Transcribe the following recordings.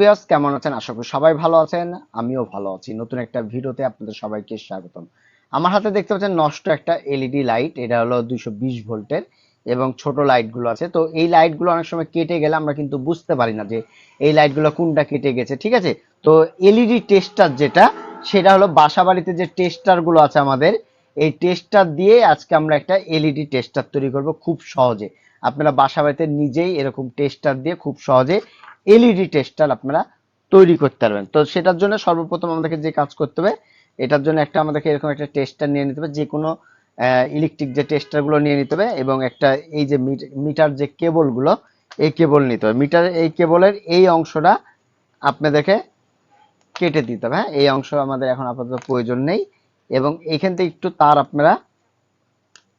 বিয়াস কেমন আছেন? আশা করি সবাই ভালো আছেন, আমিও ভালো আছি। নতুন একটা ভিডিওতে আপনাদের সবাইকে স্বাগতম। আমার হাতে দেখতে পাচ্ছেন নষ্ট একটা এলইডি লাইট এটা হলো দুইশো বিশ ভোল্টের এবং ছোট লাইটগুলো আছে। তো এই লাইটগুলো অনেক সময় কেটে গেলে আমরা কিন্তু বুঝতে পারি না যে এই লাইটগুলো কোনটা কেটে গেছে, ঠিক আছে? তো এলইডি টেস্টার যেটা, সেটা হলো বাসা বাড়িতে যে টেস্টারগুলো আছে আমাদের, এই টেস্টার দিয়ে আজকে আমরা একটা এলইডি টেস্টার তৈরি করব খুব সহজে। আপনারা বাসা বাড়িতে নিজেই এরকম টেস্টার দিয়ে খুব সহজে এলইডি টেস্টার আপনারা তৈরি করতে পারবেন। তো সেটার জন্য সর্বপ্রথম আমাদেরকে যে কাজ করতে হবে, এটার জন্য একটা আমাদেরকে এরকম একটা টেস্টার নিয়ে নিতে হবে যে কোনো ইলেকট্রিক যে টেস্টারগুলো নিয়ে নিতে হবে এবং একটা এই যে মিটার যে কেবলগুলো এই কেবল নিতে হবে। মিটার এই কেবলের এই অংশটা আপনাদেরকে কেটে দিতে হবে হ্যাঁ? এই অংশ আমাদের এখন আপাতত প্রয়োজন নেই এবং এখান থেকে একটু তার আপনারা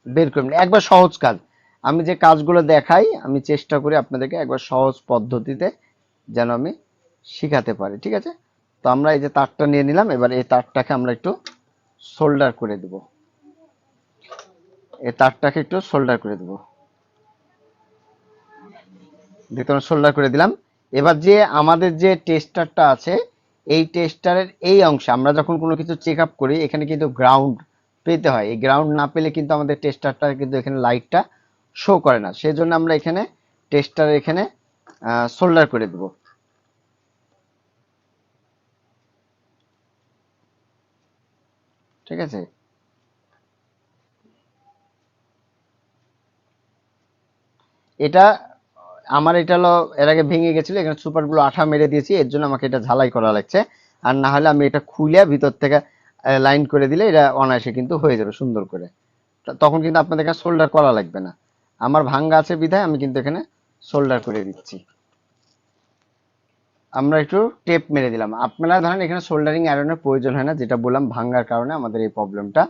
বের করবেন একবার সহজ কাজ। আমি যে কাজগুলো দেখাই, আমি চেষ্টা করি আপনাদেরকে একবার সহজ পদ্ধতিতে যেন আমি শিখাতে পারি, ঠিক আছে? তো আমরা এই যে তারটা নিয়ে নিলাম, এবার এই তারটাকে আমরা একটু সোল্ডার করে দেব। এই তারটাকে একটু সোল্ডার করে দেব। দেখতে সোল্ডার করে দিলাম। এবার যে আমাদের যে টেস্টারটা আছে, এই টেস্টারের এই অংশে আমরা যখন কোনো কিছু চেক আপ করি, এখানে কিন্তু গ্রাউন্ড পেতে হয়। এই গ্রাউন্ড না পেলে কিন্তু আমাদের টেস্টারটা কিন্তু এখানে লাইটটা শো করে না। সেজন্য আমরা এখানে টেস্টার এখানে সোল্ডার করে দেব। ঠিক আছে? এটা, আমার এটা হলো, এর আগে ভেঙে গেছিল, এখানে সুপারগুলো আঠা মেরে দিয়েছি, এর জন্য আমাকে এটা ঝালাই করা লাগছে। আর না হলে আমি এটা খুলে ভিতর থেকে লাইন করে দিলে এটা অনায়াসে কিন্তু হয়ে যাবে সুন্দর করে। তখন কিন্তু আপনাদের কাছে সোল্ডার করা লাগবে না। আমার ভাঙ্গা আছে বিধায় আমি কিন্তু এখানে সোল্ডার করে দিচ্ছি। আমরা একটু টেপ মেরে দিলাম। আপনারা ধরেন এখানে সোল্ডারিং আয়রনের প্রয়োজন হয় না, যেটা বললাম ভাঙ্গার কারণে আমাদের এই প্রবলেমটা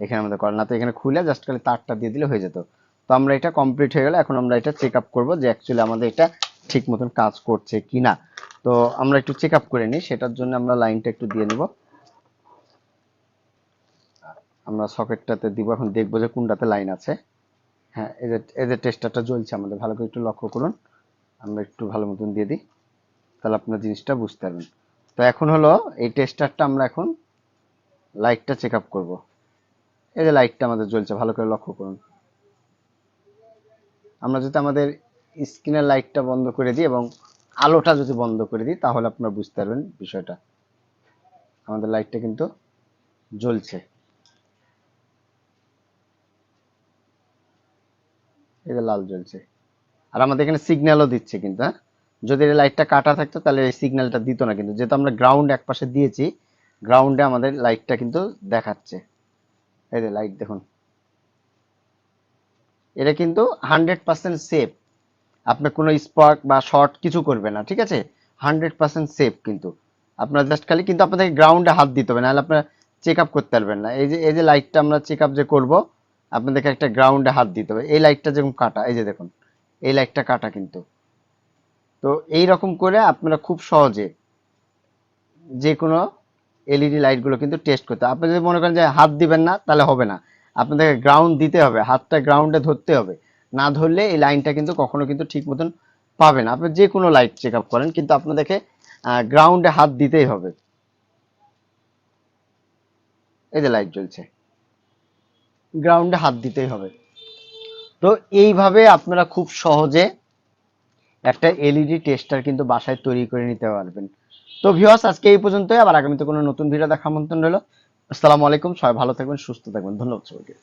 এখানে আমাদের করে না তো এখানে খুলে জাস্ট খালি তারটা দিয়ে দিলে হয়ে যেত। তো আমরা এটা কমপ্লিট হয়ে গেলে। এখন আমরা এটা চেক আপ করব যে অ্যাকচুয়ালি আমাদের এটা ঠিক মতন কাজ করছে কি না তো আমরা একটু চেক আপ করে নিই। সেটার জন্য আমরা লাইনটা একটু দিয়ে নেব। আমরা সকেটটাতে দিব। এখন দেখব যে কোনটাতে লাইন আছে। হ্যাঁ এদের এদের টেস্টারটা জ্বলছে আমাদের। ভালো করে একটু লক্ষ্য করুন। আমরা একটু ভালো মতন দিয়ে দিই। তাহলে আপনার জিনিসটা বুঝতে পারবেন। তো এখন হলো এই টেস্টারটা আমরা এখন লাইটটা চেক আপ করব। এই যে লাইটটা আমাদের জ্বলছে, ভালো করে লক্ষ্য করুন। আমরা যদি আমাদের স্ক্রিনের লাইটটা বন্ধ করে দিই এবং আলোটা যদি বন্ধ করে দিই, তাহলে আপনারা বুঝতে পারবেন বিষয়টা। আমাদের লাইটটা কিন্তু জ্বলছে। যে লাল জ্বলছে। আর আমাদের এখানে সিগন্যালও দিচ্ছে কিন্তু হ্যাঁ? যদি এই লাইটটা কাটা থাকতো তাহলে এই সিগন্যালটা দিত না কিন্তু। যেহেতু আমরা গ্রাউন্ড এক পাশে দিয়েছি গ্রাউন্ডে আমাদের লাইটটা কিন্তু দেখাচ্ছে। এই যে লাইট দেখুন। এটা কিন্তু হান্ড্রেড পার্সেন্ট সেফ আপনার কোনো স্পার্ক বা শর্ট কিছু করবে না, ঠিক আছে? হান্ড্রেড পার্সেন্ট সেফ কিন্তু। আপনার জাস্ট খালি কিন্তু আপনাদের গ্রাউন্ডে হাত দিতে হবে, নাহলে আপনার চেক আপ করতে পারবেন না। এই যে এই যে লাইটটা আমরা চেক আপ যে করব আপনাদেরকে একটা গ্রাউন্ডে হাত দিতে হবে। এই লাইটটা যেরকম কাটা, এই যে দেখুন, এই লাইটটা কাটা কিন্তু। তো এই রকম করে আপনারা খুব সহজে যে কোনো এলইডি লাইটগুলো কিন্তু টেস্ট করতে আপনি যদি মনে করেন যে হাত দিবেন না, তাহলে হবে না। আপনাদেরকে গ্রাউন্ড দিতে হবে, হাতটা গ্রাউন্ডে ধরতে হবে। না ধরলে এই লাইনটা কিন্তু কখনো কিন্তু ঠিক মতন পাবে না। আপনি যে কোনো লাইট চেক আপ করেন, কিন্তু আপনাদেরকে গ্রাউন্ডে হাত দিতেই হবে। এই যে লাইট জ্বলছে। গ্রাউন্ডে হাত দিতেই হবে। তো এইভাবে আপনারা খুব সহজে একটা এলইডি টেস্টার কিন্তু বাসায় তৈরি করে নিতে পারবেন। তো ভিওয়াস আজকে এই পর্যন্তই। আবার আগামীতে কোনো নতুন ভিডিও দেখা আমন্ত্রণ রইল। আসসালামু আলাইকুম। সবাই ভালো থাকবেন, সুস্থ থাকবেন। ধন্যবাদ সবাইকে।